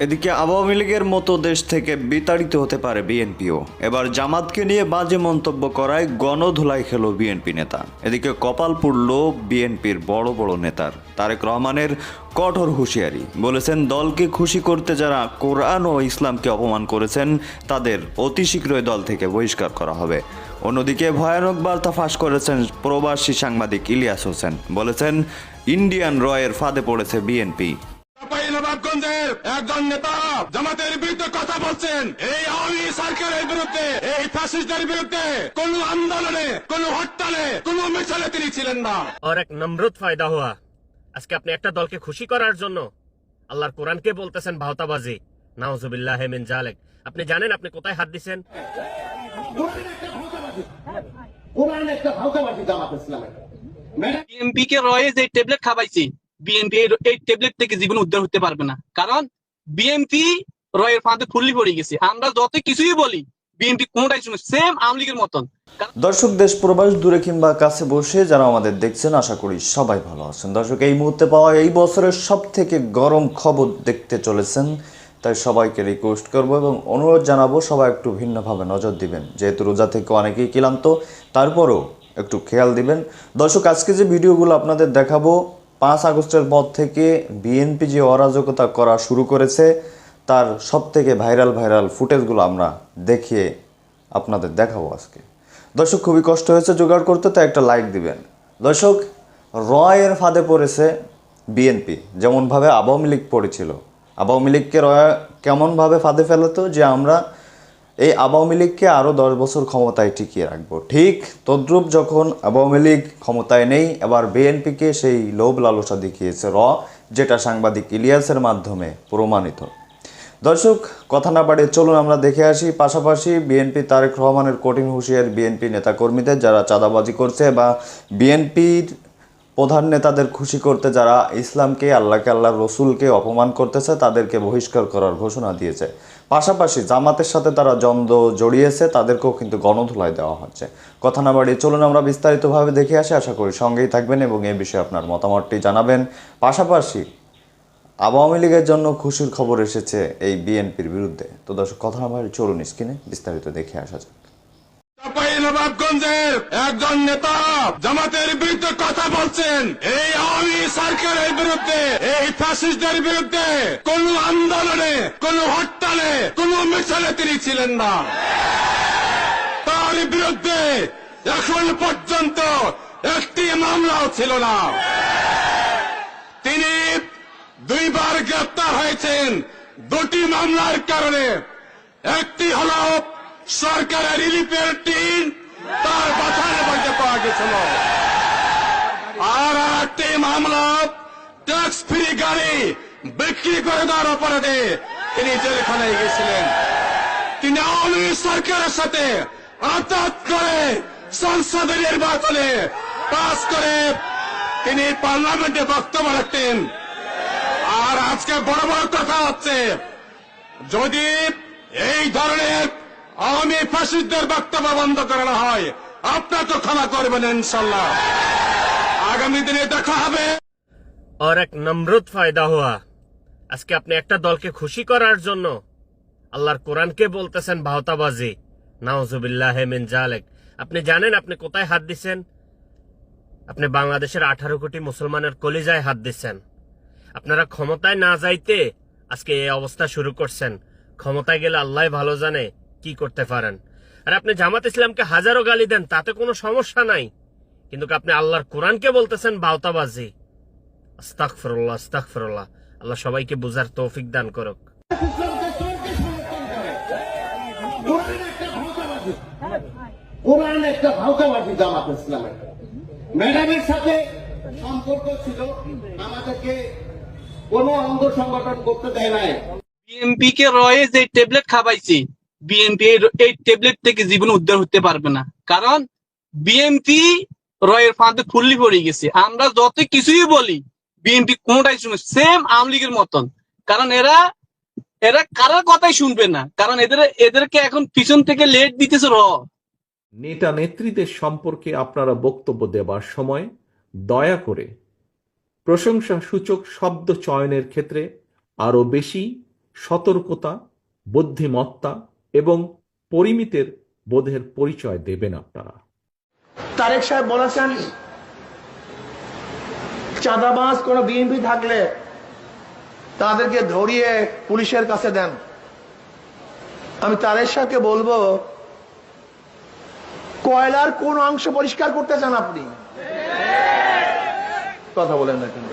এদিকে আওয়ামী লীগের মতো দেশ থেকে বিতাড়িত হতে পারে বিএনপিও। এবার জামাতকে নিয়ে বাজে মন্তব্য করায় গণধুলাই খেল বিএনপি নেতা। এদিকে কপাল পুড়ল বিএনপির বড় বড় নেতার, তারেক রহমানের কঠোর হুঁশিয়ারি। বলেছেন, দলকে খুশি করতে যারা কোরআন ও ইসলামকে অপমান করেছেন, তাদের অতি শীঘ্রই দল থেকে বহিষ্কার করা হবে। অন্যদিকে ভয়ানক বার্তা ফাঁস করেছেন প্রবাসী সাংবাদিক ইলিয়াস হোসেন। বলেছেন, ইন্ডিয়ান রয়ের ফাঁদে পড়েছে বিএনপি। মানিকগঞ্জের একজন নেতা জামাতের বিরুদ্ধে কথা বলছেন। এই আওয়ামী সরকারের বিরুদ্ধে এই ফ্যাসিস্টের বিরুদ্ধে কোন আন্দোলনে কোন হরতালে কোন মিছিলে তিনি ছিলেন না। আর এক নম্রত ফায়দা হওয়া। আজকে আপনি একটা দলকে খুশি করার জন্য আল্লাহর কোরআনকে বলতেছেন ভাওতাবাজি। নাওজুবিল্লাহ হেমিন জালেক আপনি জানেন আপনি কোথায় হাত দিছেন? কোরআন একটা ভাওতাবাজি জামাত ইসলামের। বিএমপি কে রয়ে যে ট্যাবলেট খাবাইছি। বিএনপি এই ট্যাবলেট থেকে জীবন উদ্ধার হতে পারবে না। কারণ বিএনপি রয়ের ফাঁদে ফুল্লি পড়ে গেছে। আমরা যত কিছুই বলি বিএনপি কোনটাই শুনে সেম আওয়ামী লীগের মতন। দর্শক, দেশ প্রবাস দূরে কিংবা কাছে বসে যারা আমাদের দেখছেন, আশা করি সবাই ভালো আছেন। দর্শক, এই মুহূর্তে পাওয়া এই বছরের সব থেকে গরম খবর দেখতে চলেছেন, তাই সবাইকে রিকোয়েস্ট করব এবং অনুরোধ জানাব, সবাই একটু ভিন্নভাবে নজর দিবেন। যেহেতু রোজা থেকে অনেকেই ক্লান্ত, তারপরও একটু খেয়াল দিবেন। দর্শক, আজকে যে ভিডিওগুলো আপনাদের দেখাবো পাঁচ আগস্টের পর থেকে বিএনপি যে অরাজকতা করা শুরু করেছে, তার সব থেকে ভাইরাল ভাইরাল ফুটেজগুলো আমরা দেখিয়ে আপনাদের দেখাবো আজকে। দর্শক, খুবই কষ্ট হয়েছে জোগাড় করতে, তাই একটা লাইক দিবেন। দর্শক, রয়ের ফাঁদে পড়েছে বিএনপি। যেমনভাবে আওয়ামী লীগ পড়েছিল। আওয়ামী লীগকে রয় কেমনভাবে ফাঁদে ফেলাতো, যে আমরা এই আওয়ামী লীগকে আরও দশ বছর ক্ষমতায় টিকিয়ে রাখব। ঠিক তদ্রুপ যখন আওয়ামী লীগ ক্ষমতায় নেই, এবার বিএনপিকে সেই লোভ লালসা দেখিয়েছে র, যেটা সাংবাদিক ইলিয়াসের মাধ্যমে প্রমাণিত। দর্শক, কথা না বাড়িয়ে চলুন আমরা দেখে আসি। পাশাপাশি বিএনপি তারেক রহমানের কঠিন হুঁশিয়ার বিএনপি নেতাকর্মীদের যারা চাঁদাবাজি করছে বা বিএনপির প্রধান নেতাদের খুশি করতে যারা ইসলামকে, আল্লাহকে আল্লাহ রসুলকে অপমান করতেছে, তাদেরকে বহিষ্কার করার ঘোষণা দিয়েছে। পাশাপাশি জামাতের সাথে তারা দ্বন্দ্ব জড়িয়েছে, তাদেরকেও কিন্তু গণধুলায় দেওয়া হচ্ছে। কথা না বাড়িয়ে চলুন আমরা বিস্তারিতভাবে দেখে আসি। আশা করি সঙ্গেই থাকবেন এবং এই বিষয়ে আপনার মতামতটি জানাবেন। পাশাপাশি আওয়ামী লীগের জন্য খুশির খবর এসেছে এই বিএনপির বিরুদ্ধে। তো দর্শক, কথা না বাড়ি চলুন স্ক্রিনে বিস্তারিত দেখে আসা যাক। নবাবগঞ্জের একজন নেতা জামাতের বিরুদ্ধে কথা বলছেন। এই আওয়ামী সরকারের বিরুদ্ধে এই ফ্যাসিস্টের বিরুদ্ধে কোন আন্দোলনে, কোন হরতালে, কোন মিছিলে তিনি ছিলেন না। তার বিরুদ্ধে এখন পর্যন্ত একটি মামলাও ছিল না। তিনি দুইবার গ্রেপ্তার হয়েছেন দুটি মামলার কারণে। একটি হল সরকারের রিলিফের টিম, তার বাছার মধ্যে পাওয়া গেছিল। আর একটি মামলা ট্যাক্স ফ্রি গাড়ি বিক্রি করে দেওয়ার অপরাধে তিনি জেলখানায় গেছিলেন। তিনি আওয়ামী সরকারের সাথে আঘাত করে সংসদের নির্বাচনে পাস করে তিনি পার্লামেন্টে বক্তব্য রাখতেন। আর আজকে বড় বড় কথা হচ্ছে, যদি এই ধরনের আওয়ামী ফ্যাসিস্টদের বক্তব্য বন্ধ করানো হয়, আপনার তো ক্ষমা করবেন ইনশাল্লাহ। আগামী দিনে দেখা হবে। और एक नमृत फायदा हुआ আজকে আপনি একটা দলকে খুশি করার জন্য আল্লাহর কোরআনকে বলতেছেন ভাওতাবাজি নাউজুবিল্লাহ মিন জালেক আপনি জানেন আপনি কোথায় হাত দিছেন আপনি বাংলাদেশের আঠারো কোটি মুসলমানের কলিজায় হাত দিচ্ছেন আপনারা ক্ষমতায় না যাইতে আজকে এই অবস্থা শুরু করছেন ক্ষমতায় গেলে আল্লাহ ভালো জানে কি করতে পারেন আর আপনি জামাত ইসলামকে হাজারো গালি দেন তাতে কোনো সমস্যা নাই কিন্তু আপনি আল্লাহর কোরআনকে বলতেছেন বাউতাবাজি আস্তাগফিরুল্লাহ আস্তাগফিরুল্লাহ। আল্লাহ সবাইকে বুঝার তৌফিক দান করুক। কোরআন একটা ভাউতাবাজি জামাত ইসলামের। ম্যাডামের সাথে সম্পর্ক ছিল আমাদেরকে কোন অঙ্গ সংগঠন করতে দেয় নাই। বিএনপি কে রয়ে যে ট্যাবলেট খাওয়াইছি বিএনপি এই ট্যাবলেট থেকে জীবন উদ্ধার হতে পারবে না। কারণ বিএনপি রয়ের ফাঁদে ফুল্লি পড়ে গেছে। আমরা যত কিছুই বলি বিএনপি কোনটাই শুনে সেম আওয়ামী লীগের মতন। কারণ এরা এরা কারোর কথাই শুনবে না। কারণ এদের এদেরকে এখন পিছন থেকে লেট দিতেছে র। নেতা নেত্রীদের সম্পর্কে আপনারা বক্তব্য দেবার সময় দয়া করে প্রশংসা সূচক শব্দ চয়নের ক্ষেত্রে আরও বেশি সতর্কতা বুদ্ধিমত্তা এবং পরিমিতের বোধের পরিচয় দেবেন আপনারা। তারেক সাহেব বলেছেন চাঁদাবাজ কোন বিএনপি থাকলে তাদেরকে ধরিয়ে পুলিশের কাছে দেন। আমি তারেক সাহেবকে বলব, কয়লার কোন অংশ পরিষ্কার করতে চান আপনি? কথা বলেন না কেন?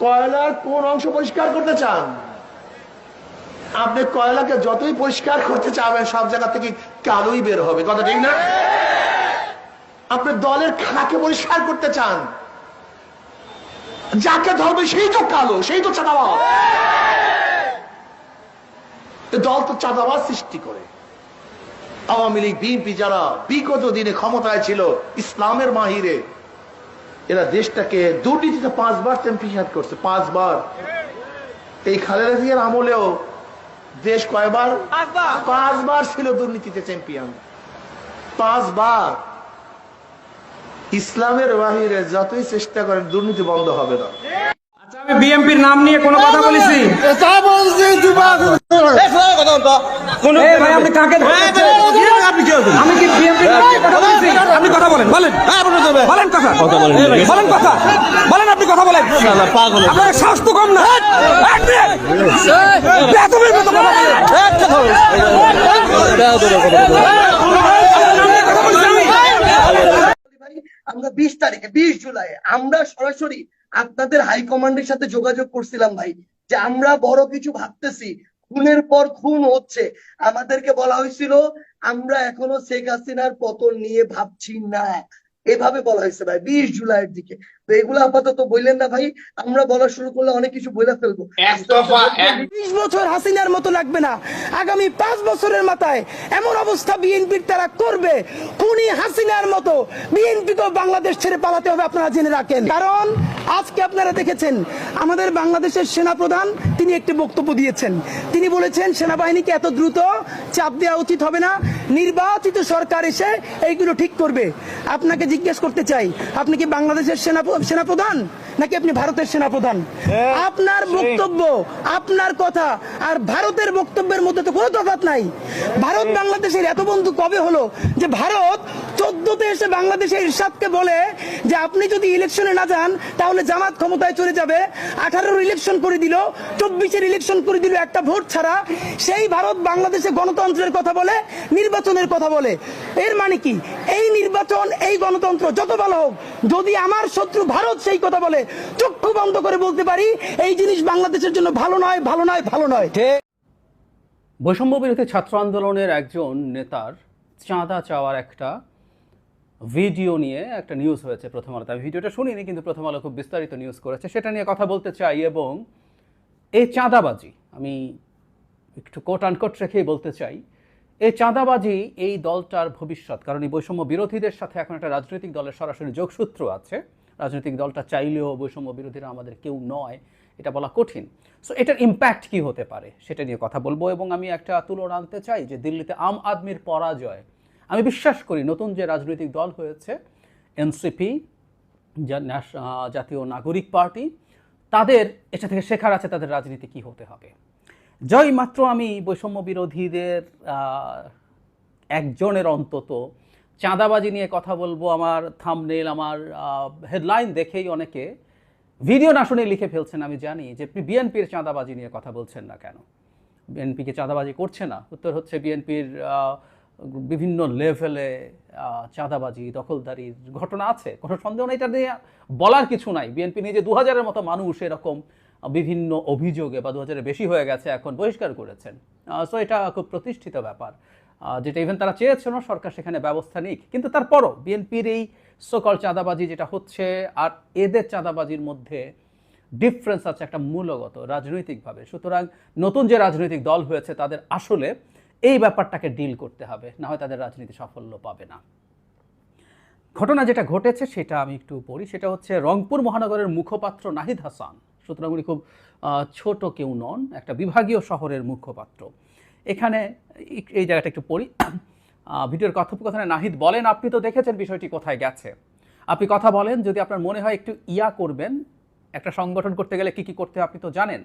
কয়লার কোন অংশ পরিষ্কার করতে চান? আপনি কয়লাকে যতই পরিষ্কার করতে চাবেন, সব জায়গা থেকে কালোই বের হবে। কথা ঠিক না? আপনি দলের খাকে পরিষ্কার করতে চান। যাকে ধরবে সেই তো কালো সেই তো চাঁদাবাজ। দল তো চাঁদাবাজ সৃষ্টি করে। আওয়ামী লীগ বিএনপি যারা বিগত দিনে ক্ষমতায় ছিল ইসলামের মাহিরে এরা দেশটাকে দুর্নীতিতে পাঁচবার চ্যাম্পিয়ন করছে পাঁচবার। এই খালেদা জিয়ার আমলেও দেশ কয়বার? পাঁচবার। ছিল দুর্নীতিতে চ্যাম্পিয়ন পাঁচবার। ইসলামের বাহিরে যতই চেষ্টা করেন দুর্নীতি বন্ধ হবে না। আমি বিএমপির নাম নিয়ে কোনো কথা বলেছি? এই ভাই, আপনি কাকে আমি কি বিএমপির নাম নিয়ে কথা বলেছি? আপনি কথা বলেন বলেন। বলেন। কথা বলেন। কথা। বলেন আপনি কথা বলেন। আপনার সাহস তো কম না। কথা বলেন। আপনার নাম নিয়ে কথা বলেছি আমি। ভাই, আমরা বিশ তারিখে, বিশ জুলাই আমরা সরাসরি আপনাদের হাইকমান্ডের সাথে যোগাযোগ করছিলাম ভাই, যে আমরা বড় কিছু ভাবতেছি। খুনের পর খুন হচ্ছে। আমাদেরকে বলা হয়েছিল, আমরা এখনও শেখ হাসিনার পতন নিয়ে ভাবছি না। এভাবে বলা হয়েছে ভাই, বিশ জুলাইয়ের দিকে। তো এগুলো আপাতত বললেন না ভাই আমরা বলা শুরু করলে অনেক কিছু বলে ফেলব। বিশ বছর হাসিনার মতো লাগবে না। আগামী পাঁচ বছরের মাথায় এমন অবস্থা বিএনপির তারা করবে খুনি হাসিনার মতো। বিএনপিকেও বাংলাদেশ ছেড়ে পালাতে হবে আপনারা জেনে রাখেন। কারণ আজকে আপনারা দেখেছেন আমাদের বাংলাদেশের সেনাপ্রধান তিনি একটি বক্তব্য দিয়েছেন। তিনি বলেছেন সেনাবাহিনীকে এত দ্রুত চাপ দেওয়া উচিত হবে না। নির্বাচিত সরকার এসে এইগুলো ঠিক করবে। আপনাকে জিজ্ঞেস করতে চাই আপনি কি বাংলাদেশের সেনা সেনাপ্রধান? নাকি আপনি ভারতের সেনাপ্রধান? আপনার বক্তব্য আপনার কথা আর ভারতের বক্তব্যের মধ্যে তো কোনো তফাৎ নাই। ভারত বাংলাদেশের এত বন্ধু কবে হলো যে ভারত চোদ্দতে এসে বাংলাদেশের ইরশাদকে বলে যে আপনি যদি ইলেকশনে না যান, তাহলে জামাত ক্ষমতায় চলে যাবে। আঠারোর ইলেকশন করে দিল, চব্বিশের ইলেকশন করে দিল একটা ভোট ছাড়া। সেই ভারত বাংলাদেশে গণতন্ত্রের কথা বলে, নির্বাচনের কথা বলে। এর মানে কি? এই নির্বাচন, এই গণতন্ত্র, যত ভালো হোক, যদি আমার শত্রু ভারত সেই কথা বলে, চক্ষু বন্ধ করে বলতে পারি, এই জিনিস বাংলাদেশের জন্য ভালো নয় ভালো নয় ভালো নয়। বৈষম্য বিরোধী ছাত্র আন্দোলনের একজন নেতার চাঁদা চাওয়ার একটা ভিডিও নিয়ে একটা নিউজ হয়েছে প্রথম আলোতে। আমি ভিডিওটা শুনিনি, কিন্তু প্রথম আলো খুব বিস্তারিত নিউজ করেছে। সেটা নিয়ে কথা বলতে চাই এবং এই চাঁদাবাজি, আমি একটু কোট আনকোট রেখেই বলতে চাই, এই চাঁদাবাজি এই দলটার ভবিষ্যৎ, কারণ এই বৈষম্য বিরোধীদের সাথে এখন একটা রাজনৈতিক দলের সরাসরি যোগসূত্র আছে। রাজনৈতিক দলটা চাইলেও বৈষম্য বিরোধীরা আমাদের কেউ নয়, এটা বলা কঠিন। সো এটার ইম্প্যাক্ট কি হতে পারে, সেটা নিয়ে কথা বলব এবং আমি একটা তুলনা আনতে চাই যে দিল্লিতে আম আদমির পরাজয় আমি বিশ্বাস করি নতুন যে রাজনৈতিক দল হয়েছে, এনসিপি জাতীয় নাগরিক পার্টি, তাদের, এটা থেকে শেখার আছে তাদের রাজনীতি কি হতে হবে। জয় মাত্র আমি বৈষম্য বিরোধীদের একজনের অন্তত চাঁদাবাজি নিয়ে কথা বলব, আমার থামনেল আমার হেডলাইন দেখেই অনেকে ভিডিও না শুনে লিখে ফেলছেন, আমি জানি যে বিএনপির চাঁদাবাজি নিয়ে কথা বলছেন না কেন। বিএনপিকে চাঁদাবাজি করছে না? উত্তর হচ্ছে বিএনপির বিভিন্ন লেভেলে চাঁদাবাজি দখলদারির ঘটনা আছে। কোনো সন্দেহ নেই, এটা নিয়ে বলার কিছু নাই। বিএনপি নিজে দু হাজারের মতো মানুষ এরকম বিভিন্ন অভিযোগে বা দু হাজারের বেশি হয়ে গেছে, এখন বহিষ্কার করেছেন। সো এটা খুব প্রতিষ্ঠিত ব্যাপার। যেটা ইভেন তারা চেয়েছিল, সরকার সেখানে ব্যবস্থা নিক। কিন্তু তারপরও বিএনপির এই সকল চাঁদাবাজি যেটা হচ্ছে, আর এদের চাঁদাবাজির মধ্যে ডিফারেন্স আছে একটা মূলগত, রাজনৈতিকভাবে। সুতরাং নতুন যে রাজনৈতিক দল হয়েছে, তাদের আসলে এই ব্যাপারটাকে ডিল করতে হবে, না হয় তাদের রাজনীতি সাফল্য পাবে না। ঘটনা যেটা ঘটেছে সেটা আমি একটু পড়ি, সেটা হচ্ছে রংপুর মহানগরের মুখপাত্র নাহিদ হাসান, সুতরাং উনি খুব ছোট কেউ নন, একটা বিভাগীয় শহরের মুখপাত্র। এখানে এই- জায়গাটা একটু পড়ি। ভিডিওর কথোপকথনে নাহিদ বলেন, আপনি তো দেখেছেন বিষয়টি কোথায় গেছে। আপনি কথা বলেন, যদি আপনার মনে হয় একটু ইয়া করবেন, একটা সংগঠন করতে গেলে কি কি করতে আপনি তো জানেন।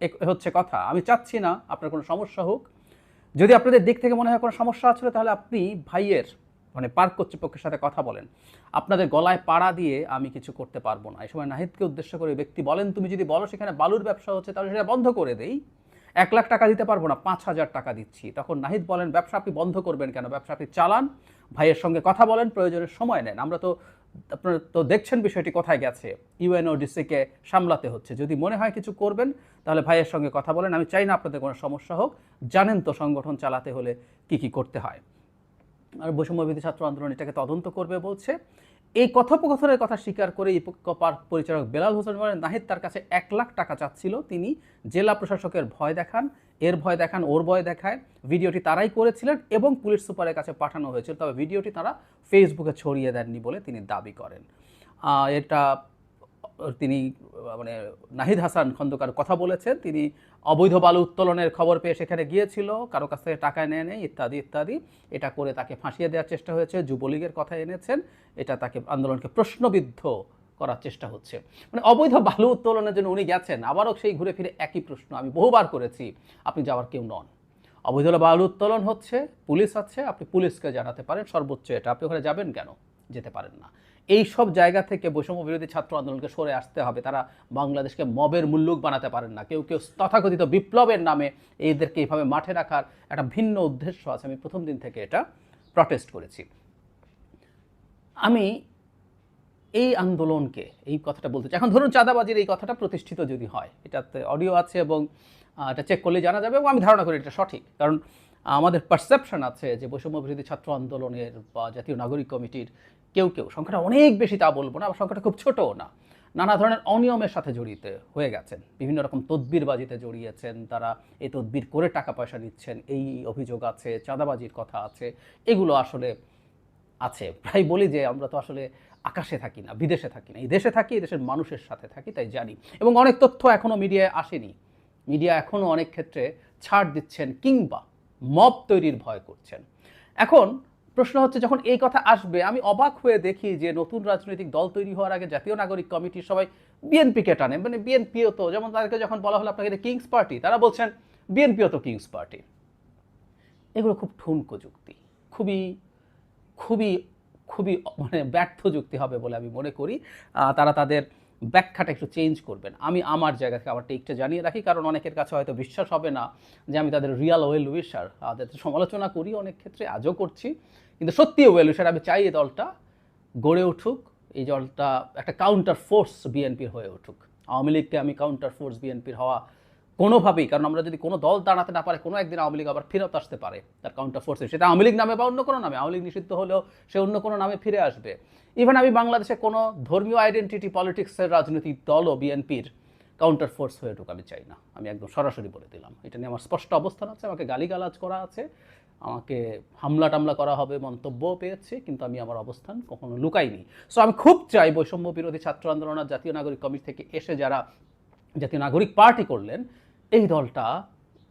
এ হচ্ছে কথা। আমি চাচ্ছি না আপনার কোনো সমস্যা হোক যদি আপনাদের দিক থেকে মনে হয় কোনো সমস্যা আছে, তাহলে আপনি ভাইয়ের মানে পার্ক কর্তৃপক্ষের সাথে কথা বলেন। আপনাদের গলায় পাড়া দিয়ে আমি কিছু করতে পারব না। এই সময় নাহিদকে উদ্দেশ্য করে ব্যক্তি বলেন, তুমি যদি বলো সেখানে বালুর ব্যবসা হচ্ছে, তাহলে সেটা বন্ধ করে দেই। এক লাখ টাকা দিতে পারব না, পাঁচ হাজার টাকা দিচ্ছি। তখন নাহিদ বলেন, ব্যবসা আপনি বন্ধ করবেন কেন? ব্যবসা আপনি চালান, ভাইয়ের সঙ্গে কথা বলেন, প্রয়োজনের সময় নেন। আমরা তো আপনারা তো দেখছেন বিষয়টি কোথায় গেছে। ইউএনওডিসিকে সামলাতে হচ্ছে। যদি মনে হয় কিছু করবেন, তাহলে ভাইয়ের সঙ্গে কথা বলেন। আমি চাই না আপনাদের কোনো সমস্যা হোক। জানেন তো সংগঠন চালাতে হলে কি কি করতে হয়। আর বৈষম্যবিধি ছাত্র আন্দোলন এটাকে তদন্ত করবে বলছে। এই কথোপকথনের কথা স্বীকার করে ইপো পার্ক পরিচালক বেলাল হোসেন বলেন, নাহিদ তার কাছে এক লাখ টাকা চাচ্ছিল। তিনি জেলা প্রশাসকের ভয় দেখান। এর ভয় দেখান, ওর ভয় দেখায়। ভিডিওটি তারাই করেছিলেন এবং পুলিশ সুপারের কাছে পাঠানো হয়েছিল। তবে ভিডিওটি তারা ফেসবুকে ছড়িয়ে দেননি বলে তিনি দাবি করেন। এটা তিনি মানে নাহিদ হাসান খন্দকার কথা বলেছেন। তিনি অবৈধ বালু উত্তোলনের খবর পেয়ে সেখানে গিয়েছিল। কারও কাছ থেকে টাকা নেয় নেই ইত্যাদি ইত্যাদি। এটা করে তাকে ফাঁসিয়ে দেওয়ার চেষ্টা হয়েছে। যুবলীগের কথা এনেছেন। এটা তাকে আন্দোলনকে প্রশ্নবিদ্ধ করার চেষ্টা হচ্ছে। মানে অবৈধ বালু উত্তোলনের জন্য উনি গেছেন, আবারও সেই ঘুরে ফিরে একই প্রশ্ন আমি বহুবার করেছি, আপনি যাওয়ার কেউ নন। অবৈধ বালু উত্তোলন হচ্ছে, পুলিশ আছে, আপনি পুলিশকে জানাতে পারেন, সর্বোচ্চ এটা, আপনি ওখানে যাবেন কেন? যেতে পারেন না। এই সব জায়গা থেকে বৈষম্য বিরোধী ছাত্র আন্দোলনকে সরে আসতে হবে, তারা বাংলাদেশকে মবের মুল্লুক বানাতে পারেন না। কেউ কেউ তথাকথিত বিপ্লবের নামে এদেরকে এইভাবে মাঠে রাখার একটা ভিন্ন উদ্দেশ্য আছে। আমি প্রথম দিন থেকে এটা প্রটেস্ট করেছি। আমি এই আন্দোলনকে, এই কথাটা বলতে চাই। এখন ধরুন চাঁদাবাজির এই কথাটা প্রতিষ্ঠিত যদি হয়, এটাতে অডিও আছে এবং এটা চেক করলে জানা যাবে এবং আমি ধারণা করি এটা সঠিক। কারণ আমাদের পারসেপশন আছে যে বৈষম্য বিরোধী ছাত্র আন্দোলনের বা জাতীয় নাগরিক কমিটির কেউ কেউ, সংখ্যাটা অনেক বেশি তা বলব না, আবার সংখ্যাটা খুব ছোটও না। নানা ধরনের অনিয়মের সাথে জড়িত হয়ে গেছেন। বিভিন্ন রকম তদবিরবাজিতে জড়িয়েছেন তারা, এই তদবির করে টাকা পয়সা নিচ্ছেন, এই অভিযোগ আছে, চাঁদাবাজির কথা আছে, এগুলো আসলে আছে। প্রায় বলি যে আমরা তো আসলে আকাশে থাকি না, বিদেশে থাকি না। এই দেশে থাকি, এই দেশের মানুষের সাথে থাকি, তাই জানি। এবং অনেক তথ্য এখনও মিডিয়ায় আসেনি। মিডিয়া এখনও অনেক ক্ষেত্রে ছাড় দিচ্ছেন কিংবা মব তৈরির ভয় করছেন। এখন প্রশ্ন হচ্ছে, যখন এই কথা আসবে, আমি অবাক হয়ে দেখি যে নতুন রাজনৈতিক দল তৈরি হওয়ার আগে জাতীয় নাগরিক কমিটির সবাই বিএনপিকে টানে। মানে বিএনপিও তো, যেমন তাদেরকে যখন বলা হলো আপনাকে কিংস পার্টি, তারা বলছেন বিএনপিও তো কিংস পার্টি। এগুলো খুব ঠুনকো যুক্তি, খুবই খুবই খুবই মানে ব্যর্থ যুক্তি হবে বলে আমি মনে করি। তারা তাদের ব্যাখ্যাটা একটু চেঞ্জ করবেন। আমি আমার জায়গা থেকে আমার টেকটা জানিয়ে রাখি, কারণ অনেকের কাছে হয়তো বিশ্বাস হবে না যে আমি তাদের রিয়াল ওয়েল উইশার তাদের সমালোচনা করি অনেক ক্ষেত্রে, আজও করছি। কিন্তু সত্যি ওয়েল উইশার আমি চাই এই দলটা গড়ে উঠুক, এই দলটা একটা কাউন্টার ফোর্স বিএনপির হয়ে উঠুক। আওয়ামী লীগকে আমি কাউন্টার ফোর্স বিএনপির হওয়া কোনোভাবেই, কারণ আমরা যদি কোনো দল দাঁড়াতে না পারে, কোনো একদিন আওয়ামী লীগ আবার ফেরত আসতে পারে, তার কাউন্টার ফোর্সে সেটা আওয়ামী লীগ নামে বা অন্য কোনো নামে, আওয়ামী লীগ নিষিদ্ধ হলেও সে অন্য কোনো নামে ফিরে আসবে। ইভেন আমি বাংলাদেশে কোনো ধর্মীয় আইডেন্টিটি পলিটিক্সের রাজনৈতিক দলও বিএনপির কাউন্টার ফোর্স হয়ে আমি চাই না। আমি একদম সরাসরি বলে দিলাম। এটা নিয়ে আমার স্পষ্ট অবস্থান আছে, আমাকে গালিগালাজ করা আছে, আমাকে হামলা টামলা করা হবে মন্তব্য পেয়েছে, কিন্তু আমি আমার অবস্থান কখনো লুকাইনি। সো আমি খুব চাই বৈষম্য বিরোধী ছাত্র আন্দোলন জাতীয় নাগরিক কমিটি থেকে এসে যারা জাতীয় নাগরিক পার্টি করলেন এই দলটা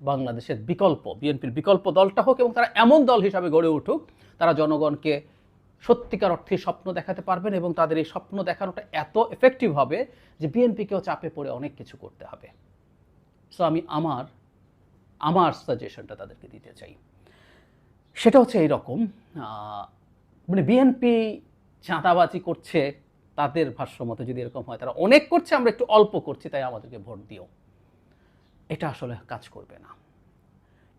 বাংলাদেশের বিকল্প, বিএনপির বিকল্প দলটা হোক এবং তারা এমন দল হিসাবে গড়ে উঠুক, তারা জনগণকে সত্যিকার অর্থে স্বপ্ন দেখাতে পারবেন এবং তাদের এই স্বপ্ন দেখানোটা এত এফেক্টিভ হবে যে বিএনপিকেও চাপে পড়ে অনেক কিছু করতে হবে। সো আমি আমার আমার সাজেশনটা তাদেরকে দিতে চাই। সেটা হচ্ছে এইরকম মানে বিএনপি চাঁদাবাজি করছে, তাদের ভাষ্য মতে যদি এরকম হয়, তারা অনেক করছে, আমরা একটু অল্প করছি, তাই আমাদেরকে ভোট দিও। এটা আসলে কাজ করবে না।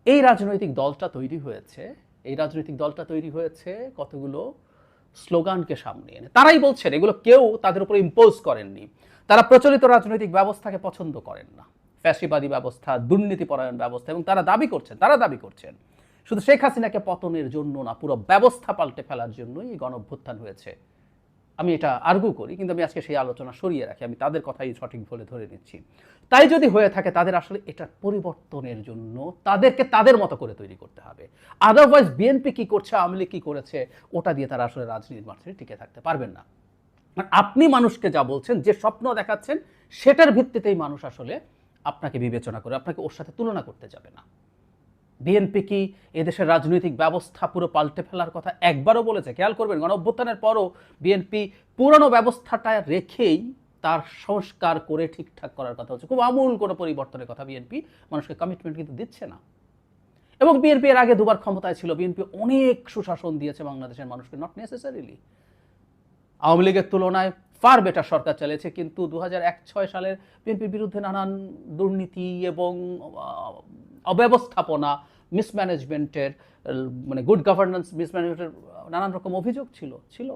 এই রাজনৈতিক দলটা তৈরি হয়েছে, এই রাজনৈতিক দলটা তৈরি হয়েছে কতগুলো স্লোগানকে সামনে এনে। তারাই বলছেন, এগুলো কেউ তাদের উপর ইম্পোজ করেননি। তারা প্রচলিত রাজনৈতিক ব্যবস্থাকে পছন্দ করেন না। ফ্যাসিবাদী ব্যবস্থা, দুর্নীতিপরায়ণ ব্যবস্থা, এবং তারা দাবি করছেন, তারা দাবি করছেন। শুধু শেখ হাসিনাকে পতনের জন্য না, পুরো ব্যবস্থা পাল্টে ফেলার জন্যই এই গণঅভ্যুত্থান হয়েছে। আমি এটা আর্গু করি, কিন্তু আমি আজকে সেই আলোচনা সরিয়ে রাখি, আমি তাদের কথাই সঠিক বলে ধরে নিচ্ছি। তাই যদি হয়ে থাকে, তাদের আসলে এটা পরিবর্তনের জন্য তাদেরকে তাদের মতো করে তৈরি করতে হবে। আদারওয়াইজ বিএনপি কি করছে, আওয়ামী লীগ কি করেছে, ওটা দিয়ে তারা আসলে রাজনীতির মাঠে টিকে থাকতে পারবেন না। আপনি মানুষকে যা বলছেন, যে স্বপ্ন দেখাচ্ছেন, সেটার ভিত্তিতেই মানুষ আসলে আপনাকে বিবেচনা করে, আপনাকে ওর সাথে তুলনা করতে যাবে না। বিএনপি কি এদেশের রাজনৈতিক ব্যবস্থা পুরো পাল্টে ফেলার কথা একবারও বলেছে? খেয়াল করবেন গণ অভ্যুত্থানের পরও বিএনপি পুরনো ব্যবস্থাটা রেখেই তার সংস্কার করে ঠিকঠাক করার কথা হচ্ছে খুব আমূল কোনো পরিবর্তনের কথা বিএনপি, মানুষকে কমিটমেন্ট কিন্তু দিচ্ছে না। এবং বিএনপি এর আগে দুবার ক্ষমতায় ছিল, বিএনপি অনেক সুশাসন দিয়েছে বাংলাদেশের মানুষকে নট নেসেসারিলি আওয়ামী লীগের তুলনায় ফার বেটার সরকার চালিয়েছে, কিন্তু দু হাজার এক ছয় সালের বিএনপির বিরুদ্ধে নানান দুর্নীতি এবং অব্যবস্থাপনা মিসম্যানেজমেন্টের মানে গুড গভর্নেন্স মিসম্যানেজমেন্টের নানান রকম অভিযোগ ছিল ছিল।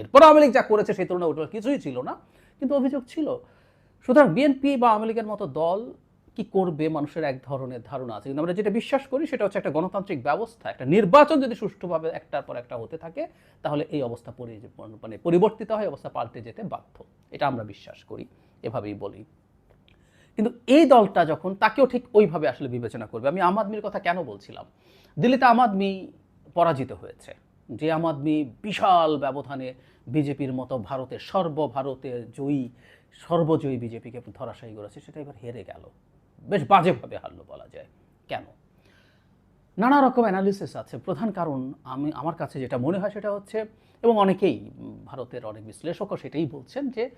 এরপর আওয়ামী লীগ যা করেছে সেই তুলনায় ওটা কিছুই ছিল না, কিন্তু অভিযোগ ছিল। সুতরাং বিএনপি বা আওয়ামী লীগের মতো দল কি করবে মানুষের এক ধরনের ধারণা আছে। কিন্তু আমরা যেটা বিশ্বাস করি সেটা হচ্ছে একটা গণতান্ত্রিক ব্যবস্থা, একটা নির্বাচন যদি সুষ্ঠুভাবে একটার পর একটা হতে থাকে, তাহলে এই অবস্থা মানে পরিবর্তিত হয় অবস্থা পাল্টে যেতে বাধ্য। এটা আমরা বিশ্বাস করি, এভাবেই বলি। কিন্তু এই দলটা যখন তাকেও ঠিক ওইভাবে আসলে বিবেচনা করবে, আমি আম আদমির কথা কেন বলছিলাম? দিল্লিতে আম আদমি পরাজিত হয়েছে। যে আম আদমি বিশাল ব্যবধানে বিজেপির মতো ভারতের সর্বভারতের জয়ী, সর্বজয়ী বিজেপিকে ধরাশায়ী করেছে, সেটা এবার হেরে গেল। বেশ বাজেভাবে হারলো বলা যায়। কেন? নানা রকম অ্যানালিসিস আছে। প্রধান কারণ আমি, আমার কাছে যেটা মনে হয় সেটা হচ্ছে, এবং অনেকেই ভারতের অনেক বিশ্লেষকও সেটাই বলছেন যে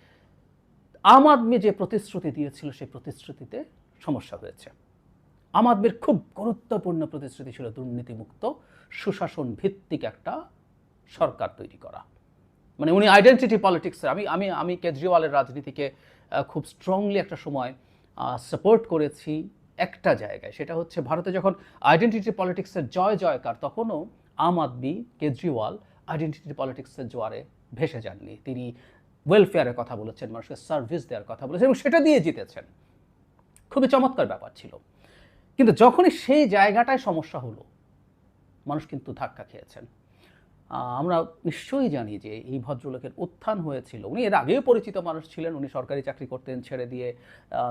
আম আদমি যে প্রতিশ্রুতি দিয়েছিল সেই প্রতিশ্রুতিতে সমস্যা হয়েছে। আম আদমির খুব গুরুত্বপূর্ণ প্রতিশ্রুতি ছিল দুর্নীতিমুক্ত, সুশাসন ভিত্তিক একটা সরকার তৈরি করা। মানে উনি আইডেন্টিটি পলিটিক্সের আমি আমি আমি কেজরিওয়ালের রাজনীতিকে খুব স্ট্রংলি একটা সময় সাপোর্ট করেছি একটা জায়গায়। সেটা হচ্ছে ভারতে যখন আইডেন্টিটি পলিটিক্সের জয় জয়কার, তখনও আম আদমি, কেজরিওয়াল আইডেন্টিটি পলিটিক্সের জোয়ারে ভেসে যাননি। তিনি ওয়েলফেয়ারের কথা বলেছেন, মানুষকে সার্ভিস দেওয়ার কথা বলেছেন এবং সেটা দিয়ে জিতেছেন। খুবই চমৎকার ব্যাপার ছিল। কিন্তু যখনই সেই জায়গাটায় সমস্যা হলো, মানুষ কিন্তু ধাক্কা খেয়েছেন। আমরা নিশ্চয়ই জানি যে এই ভদ্রলোকের উত্থান হয়েছিল। উনি এর আগেও পরিচিত মানুষ ছিলেন, উনি সরকারি চাকরি করতেন ছেড়ে দিয়ে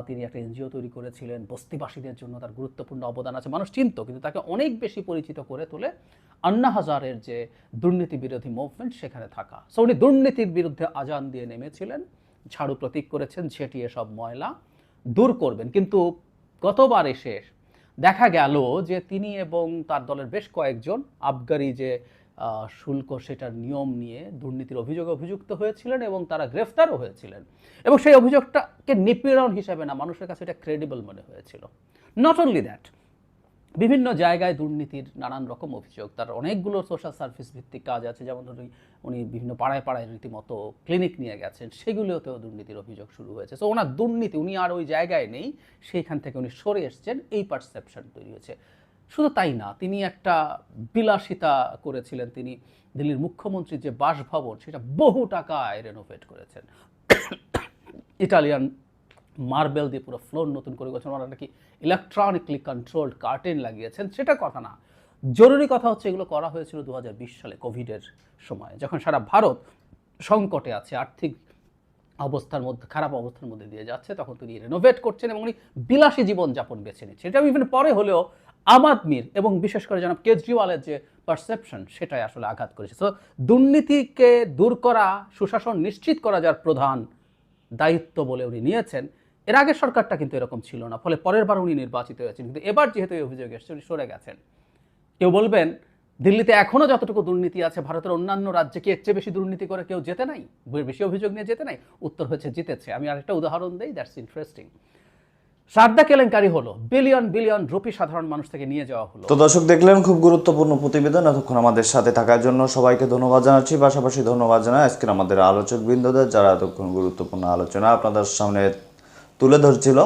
তিনি একটা এনজিও তৈরি করেছিলেন, বস্তিবাসীদের জন্য তার গুরুত্বপূর্ণ অবদান আছে। মানুষ চিনত, কিন্তু তাকে অনেক বেশি পরিচিত করে তোলে আন্না হাজারের যে দুর্নীতি বিরোধী মুভমেন্ট সেখানে থাকা। সো উনি দুর্নীতির বিরুদ্ধে আজান দিয়ে নেমেছিলেন, ঝাড়ু প্রতীক করেছেন, ছেটিয়ে সব ময়লা দূর করবেন। কিন্তু গতবার এসে দেখা গেল যে তিনি এবং তার দলের বেশ কয়েকজন আবগারি যে শুল্ক সেটার নিয়ম নিয়ে দুর্নীতির অভিযোগে অভিযুক্ত হয়েছিলেন এবং তারা গ্রেফতারও হয়েছিলেন। এবং সেই অভিযোগটাকে নিপীড়ন হিসাবে না, মানুষের কাছে এটা ক্রেডিবল মনে হয়েছিল। নট অনলি দ্যাট বিভিন্ন জায়গায় দুর্নীতির নানান রকম অভিযোগ, তার অনেকগুলো সোশ্যাল সার্ভিস ভিত্তিক কাজ আছে, যেমন ধরুন উনি বিভিন্ন পাড়ায় পাড়ায় রীতিমতো ক্লিনিক নিয়ে গেছেন, সেগুলোতেও দুর্নীতির অভিযোগ শুরু হয়েছে। সো ওনার দুর্নীতি, উনি আর ওই জায়গায় নেই, সেইখান থেকে উনি সরে এসছেন, এই পারসেপশন তৈরি হয়েছে। শুধু তাই না, তিনি একটা বিলাসিতা করেছিলেন। তিনি দিল্লির মুখ্যমন্ত্রীর যে বাসভবন, সেটা বহু টাকায় রেনোভেট করেছেন। ইটালিয়ান মার্বেল দিয়ে পুরো ফ্লোর নতুন করে করেছেন ওনারা নাকি ইলেকট্রনিকলি কন্ট্রোলড কার্টেন লাগিয়েছেন, সেটা কথা না। জরুরি কথা হচ্ছে, এগুলো করা হয়েছিল দু হাজার বিশ সালে কোভিডের সময়, যখন সারা ভারত সংকটে আছে, আর্থিক অবস্থার মধ্যে, খারাপ অবস্থার মধ্যে দিয়ে যাচ্ছে, তখন তিনি রেনোভেট করছেন এবং উনি বিলাসী জীবনযাপন বেছে নিচ্ছেন। এটা ইভেন পরে হলেও আম আদমির এবং বিশেষ করে জনাব কেজরিওয়ালের যে পারসেপশন সেটাই আসলে আঘাত করেছে। তো দুর্নীতিকে দূর করা, সুশাসন নিশ্চিত করা যার প্রধান দায়িত্ব বলে উনি নিয়েছেন, এর আগের সরকারটা কিন্তু এরকম ছিল না, ফলে পরের বার উনি নির্বাচিত হয়েছেন। কিন্তু এবার যেহেতু এই অভিযোগ এসছে, উনি সরে গেছেন। কেউ বলবেন, দিল্লিতে এখনও যতটুকু দুর্নীতি আছে, ভারতের অন্যান্য রাজ্যে কি এর চেয়ে বেশি দুর্নীতি করে কেউ যেতে নাই? বেশি অভিযোগ নিয়ে যেতে নাই? উত্তর হচ্ছে জিতেছে। আমি আরেকটা উদাহরণ দিই দ্যাটস ইন্টারেস্টিং সারদা কেলেঙ্কারি হলো। বিলিয়ন বিলিয়ন রুপি সাধারণ মানুষ থেকে নিয়ে যাওয়া হলো। তো দর্শক, দেখলেন খুব গুরুত্বপূর্ণ প্রতিবেদন এতক্ষণ আমাদের সাথে থাকার জন্য সবাইকে ধন্যবাদ জানাচ্ছি। পাশাপাশি ধন্যবাদ জানাই আজকের আমাদের আলোচক বৃন্দদের যারা এতক্ষণ গুরুত্বপূর্ণ আলোচনা আপনাদের সামনে তুলে ধরছিল।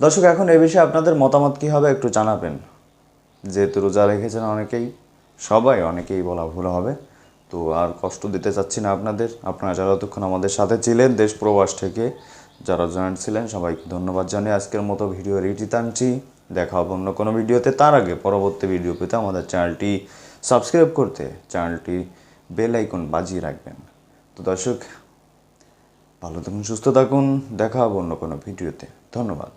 দর্শক, এখন এ বিষয়ে আপনাদের মতামত কী হবে একটু জানাবেন। যেহেতু রোজা রেখেছেন অনেকেই, সবাই অনেকেই বলা ভুল হবে। তো আর কষ্ট দিতে চাচ্ছি না আপনাদের। আপনারা যারা এতক্ষণ আমাদের সাথে ছিলেন, দেশ প্রবাস থেকে যারা জয়েন্ট ছিলেন, সবাইকে ধন্যবাদ জানিয়ে আজকের মতো ভিডিও রেডি টানছি। দেখা হবে অন্য কোনো ভিডিওতে। তার আগে পরবর্তী ভিডিও পেতে আমাদের চ্যানেলটি সাবস্ক্রাইব করতে চ্যানেলটি বেল আইকন বাজিয়ে রাখবেন। তো দর্শক, ভালো থাকুন, সুস্থ থাকুন। দেখা হবে অন্য কোনো ভিডিওতে। ধন্যবাদ।